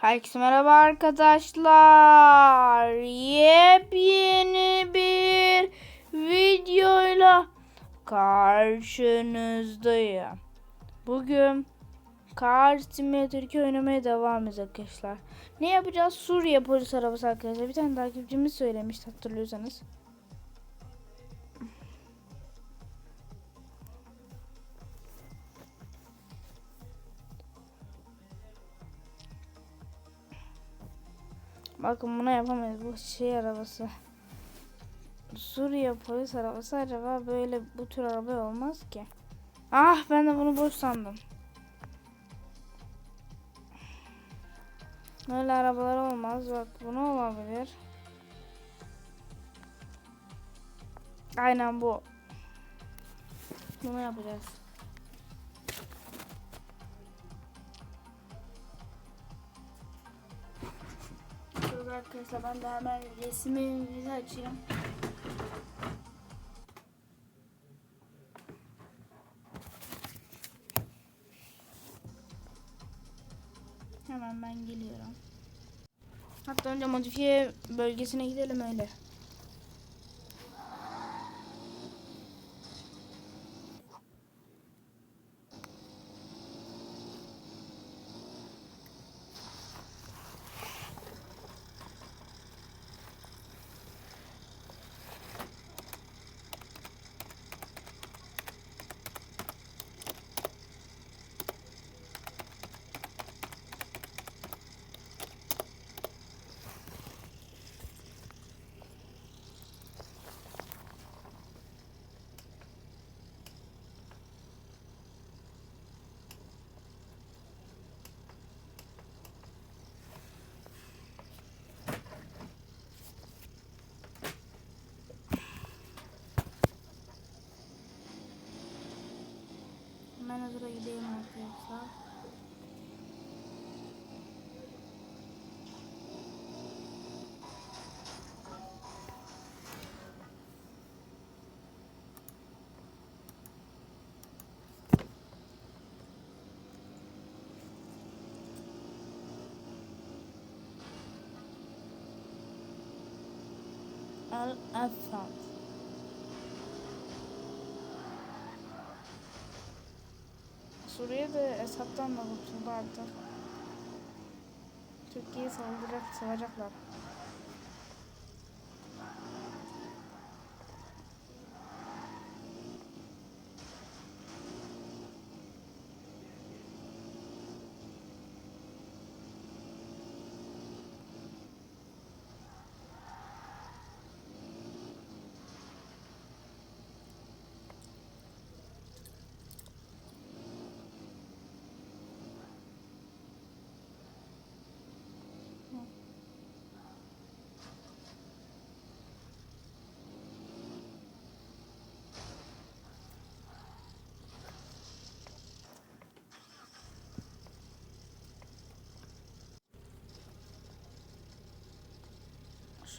Herkese merhaba arkadaşlar. Yepyeni bir videoyla karşınızdayım. Bugün Car Simulator 2 oynamaya devam edeceğiz arkadaşlar. Ne yapacağız? Suriye polis arabası arkadaşlar. Bir tane takipçimiz söylemişti hatırlıyorsanız. Bakın buna yapamayız. Bu şey arabası. Suriye polis arabası acaba böyle bu tür araba olmaz ki. Ah ben de bunu boş sandım. Böyle arabalar olmaz. Bak bunu olabilir. Aynen bu. Bunu yapacağız. Dur arkadaşlar ben de hemen resmimizi açayım. Hemen ben geliyorum. Hatta önce modifiye bölgesine gidelim öyle. Ben hazıra gideyim arkadaşlar. Al Suriye de Esad'dan da kurtuldu artık. Türkiye'yi saldıracak, savacaklar.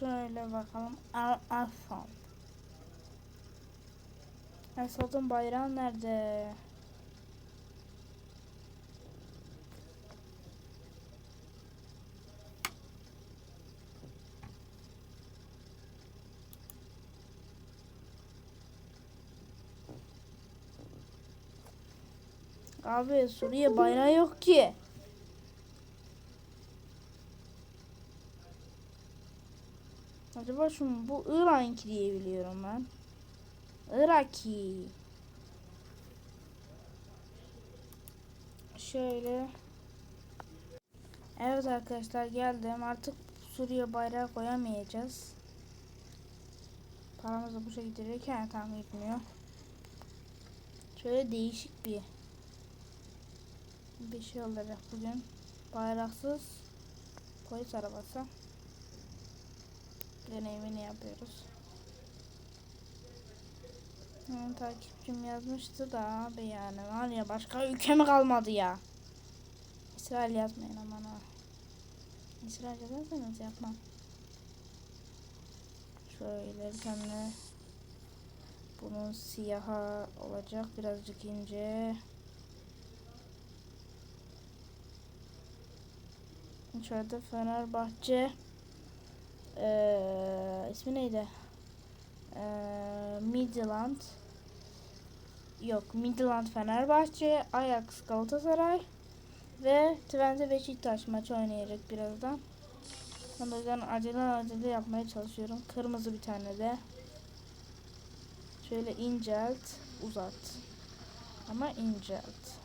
Şöyle bakalım. Al Asad. Esad'ın bayrağı nerede? Abi Suriye bayrağı yok ki. Acaba şu bu Irak'ınki diye biliyorum ben. Iraki. Şöyle. Evet arkadaşlar geldim. Artık Suriye bayrağı koyamayacağız. Paramız da bu şekilde verirken tam gitmiyor. Şöyle değişik bir bir şey olacak bugün. Bayraksız polis arabası deneyimini yapıyoruz. Hı, takipçim yazmıştı da abi yani var ya başka ülke mi kalmadı ya? İsrail yazmayın aman ha. İsrail yazarsanız yapmam. Şöyle tane bunun siyaha olacak birazcık ince. İçeride Fenerbahçe. Ee, ismi neydi? Ee, Midland. Yok Midland Fenerbahçe. Ajax Galatasaray. Ve Twente Beşiktaş maçı oynayacak birazdan. O yüzden acele acele yapmaya çalışıyorum. Kırmızı bir tane de. Şöyle incelt, uzat. Ama incelt.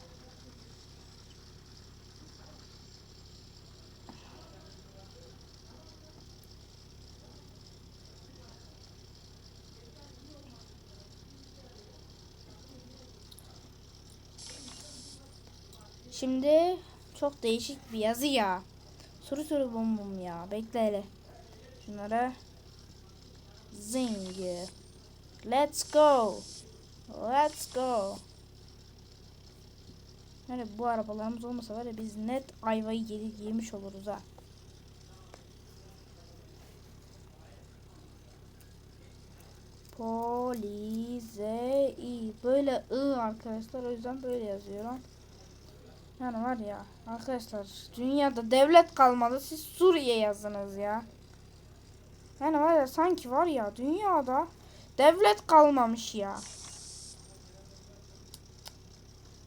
Şimdi çok değişik bir yazı ya. Soru soru bum bum ya. Bekle hele. Şunlara zing. Let's go. Let's go. Yani bu arabalarımız olmasa var ya biz net ayvayı yedi, yemiş oluruz ha. Polizei. Böyle ı arkadaşlar o yüzden böyle yazıyorum. Yani var ya arkadaşlar dünyada devlet kalmadı siz Suriye yazdınız ya. Yani var ya sanki var ya dünyada devlet kalmamış ya.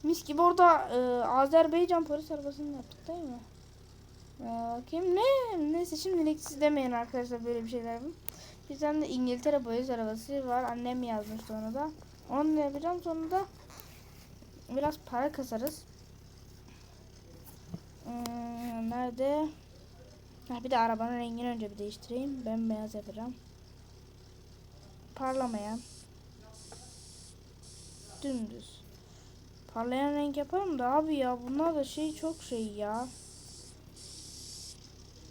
Mis gibi orada e, Azerbaycan polis arabasını yaptık değil mi? E, bakayım ne? Neyse şimdilik siz demeyin arkadaşlar böyle bir şeyler. Bizden de İngiltere polis arabası var. Annem yazmıştı onu da. Onu da yapacağım sonra da biraz para kasarız. Hmm, nerede? Ha, bir de arabanın rengini önce bir değiştireyim. Ben beyaz yapacağım. Parlamayan. Dümdüz. Parlayan renk yaparım da abi ya bunlar da şey çok şey ya.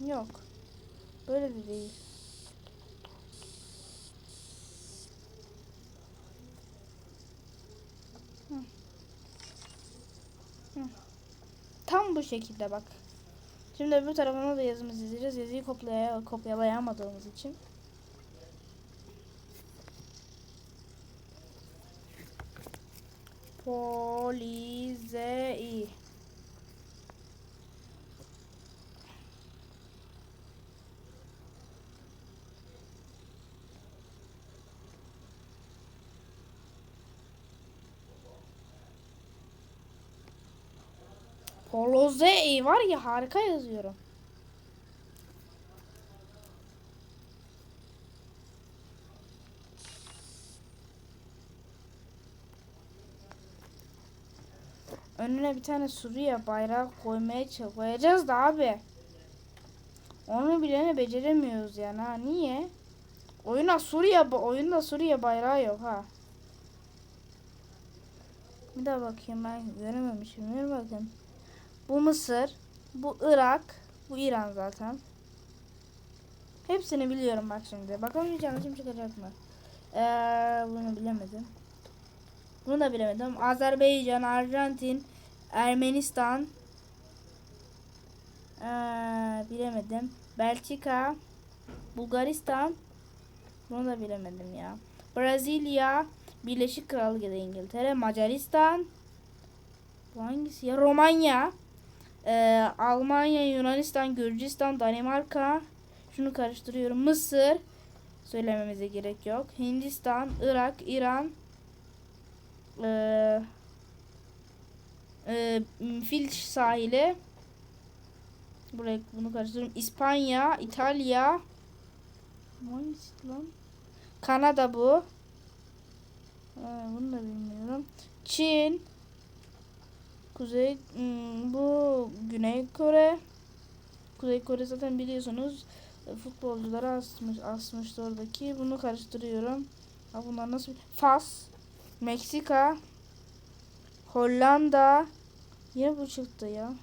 Yok. Böyle de değil. Bu şekilde bak. Şimdi öbür tarafına da yazımızı yazacağız. Yazıyı kopyalaya, kopyalayamadığımız için. Polizei. Polozei var ya harika yazıyorum. Önüne bir tane Suriye bayrağı koymaya koyacağız da abi. Onu bile beceremiyoruz yani ha. Niye? Oyuna Suriye oyunda Suriye bayrağı yok ha. Bir daha bakayım ben görememişim. Bir bakın. Bu Mısır, bu Irak, bu İran zaten. Hepsini biliyorum bak şimdi. Bakalım hiç yanlışım çıkacak mı? Ee, bunu bilemedim. Bunu da bilemedim. Azerbaycan, Arjantin, Ermenistan. Ee, bilemedim. Belçika, Bulgaristan. Bunu da bilemedim ya. Brezilya, Birleşik Krallık ya da İngiltere, Macaristan. Bu hangisi ya? Romanya. Ee, Almanya, Yunanistan, Gürcistan, Danimarka. Şunu karıştırıyorum. Mısır. Söylememize gerek yok. Hindistan, Irak, İran. Ee, e, Fil sahili. Buraya bunu karıştırıyorum. İspanya, İtalya. Kanada bu. Ee, bunu da bilmiyorum. Çin. Kuzey hmm, bu Güney Kore. Kuzey Kore zaten biliyorsunuz e, futbolcuları asmış asmıştı oradaki. Bunu karıştırıyorum. Ha bunlar nasıl? Fas, Meksika, Hollanda. Yine bu çıktı ya.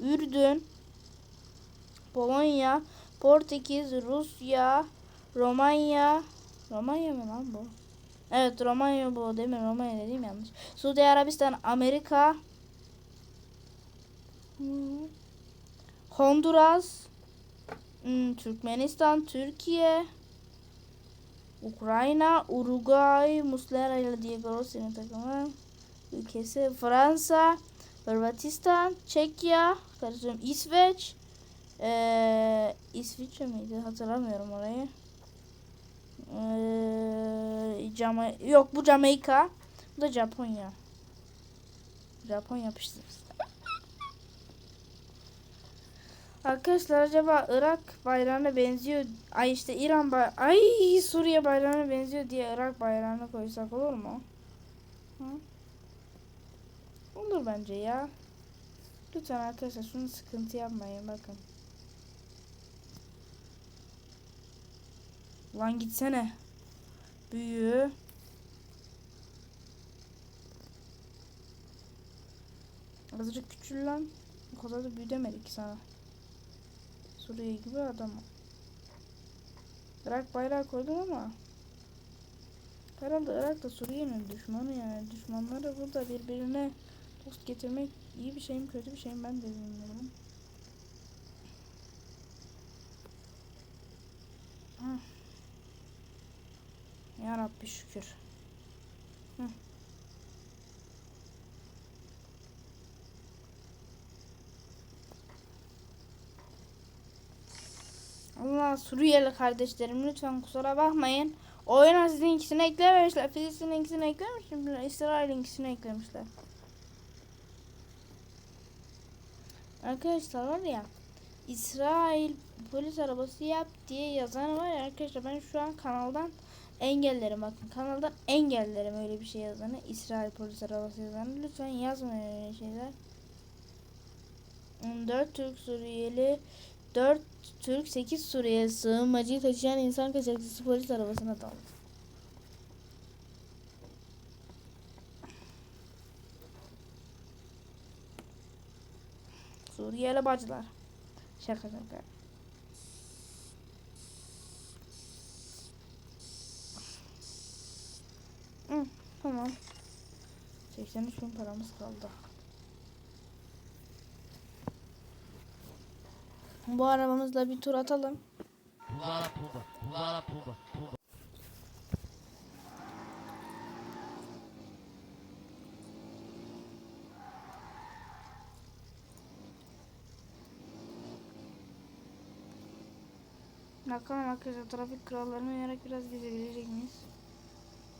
Ürdün, Polonya, Portekiz, Rusya, Romanya. Romanya mı lan bu? Evet Romanya bu değil mi? Romanya dediğim yanlış. Suudi Arabistan, Amerika. Honduras, hmm, Türkmenistan, Türkiye, Ukrayna, Uruguay, Muslera ile Diego Rossi'nin takımı ülkesi, Fransa, Hırvatistan, Çekya, karıştırıyorum, İsveç, Ee, İsviçre miydi? Hatırlamıyorum orayı. Ee, Jama yok bu Jamaika. Bu da Japonya. Japon yapıştı. Arkadaşlar acaba Irak bayrağına benziyor. Ay işte İran bay Ay Suriye bayrağına benziyor diye Irak bayrağını koysak olur mu? Hı? Olur bence ya. Lütfen arkadaşlar şunu sıkıntı yapmayın bakın. Lan gitsene. Büyü. Azıcık küçül lan. O kadar da büyü demedik sana. Suriye gibi adam. Irak bayrağı koydum ama. Herhalde Irak da Suriye'nin düşmanı yani. Düşmanları burada birbirine dost getirmek iyi bir şey mi kötü bir şey mi ben de bilmiyorum. Ya Rabbi şükür. Hı. Allah Suriyeli kardeşlerim lütfen kusura bakmayın. Oyuna sizin ikisini eklememişler. Filistin'in ikisini eklemişler. İsrail'in ikisini eklemişler. Arkadaşlar var ya İsrail polis arabası yap diye yazan var ya arkadaşlar ben şu an kanaldan engellerim bakın kanaldan engellerim öyle bir şey yazanı İsrail polis arabası yazanı lütfen yazmayın öyle şeyler 4 Türk Suriyeli 4 Türk 8 Suriyeli sığınmacıyı taşıyan insan kaçakçısı polis arabasına daldı. Suriyeli bacılar. Şaka şaka. Hı, tamam. 83 bin paramız kaldı. Bu arabamızla bir tur atalım. Bakalım arkadaşlar trafik kurallarına uyarak biraz gidebilecek miyiz?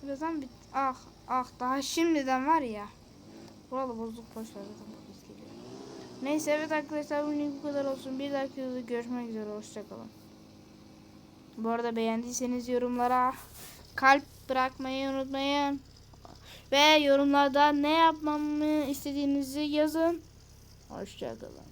Birazdan bit ah ah daha şimdiden var ya. Buralı bozuk boş ver. Neyse evet arkadaşlar bugün bu kadar olsun. Bir dahaki videoda görüşmek üzere. Hoşçakalın. Bu arada beğendiyseniz yorumlara kalp bırakmayı unutmayın. Ve yorumlarda ne yapmamı istediğinizi yazın. Hoşçakalın.